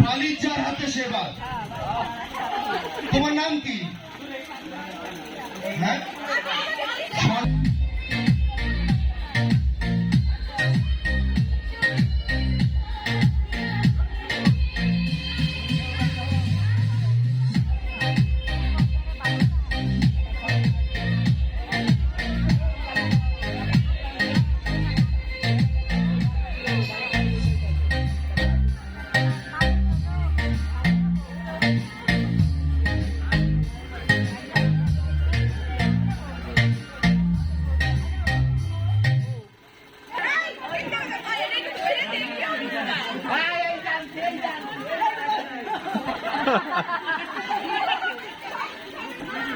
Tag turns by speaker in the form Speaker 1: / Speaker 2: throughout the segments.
Speaker 1: মালিক যার হাতে সেবা তোমার নাম কি? হ্যাঁ? আচ্ছা, আচ্ছা, আচ্ছা।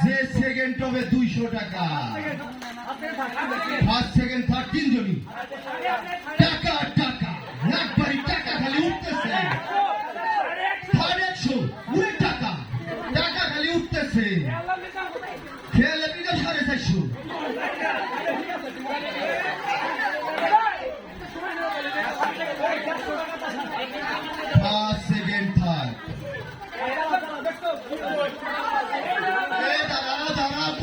Speaker 1: যে সেকেন্ড হবে দুইশো টাকা। ফার্স্ট সেকেন্ড থার্ড তিনজনই টাকা টাকা একবারই টাকা খালি উঠতেছে থার্ড একশো উড়ে টাকা টাকা খালি উঠতেছে খেয়ালে বিঘা সাড়ে চারশো ফার্স্ট সেকেন্ড থার্ড এই দাদা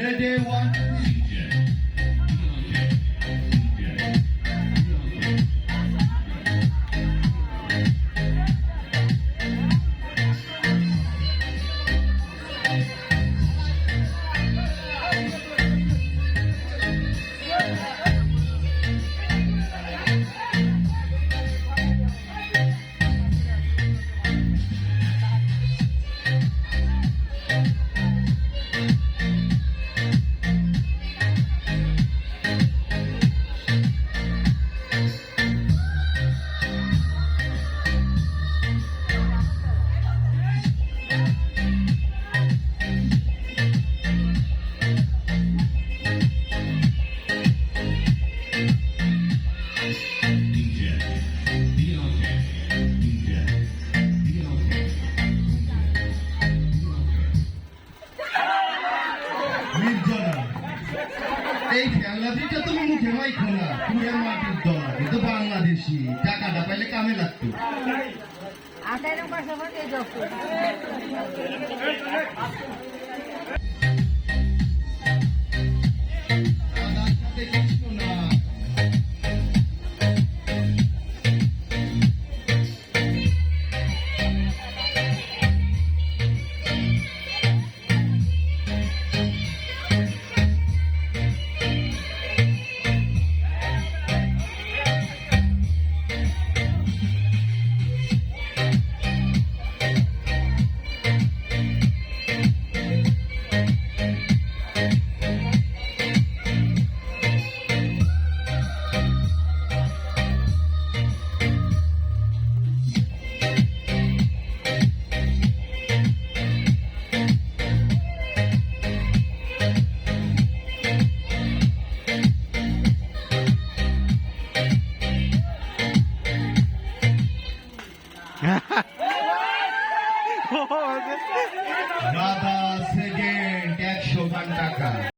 Speaker 1: the day one. না পুরের মাটির দল কিন্তু বাংলাদেশি টাকাটা পাইলে কামে লাগতো
Speaker 2: আঠারো পাশাপাশি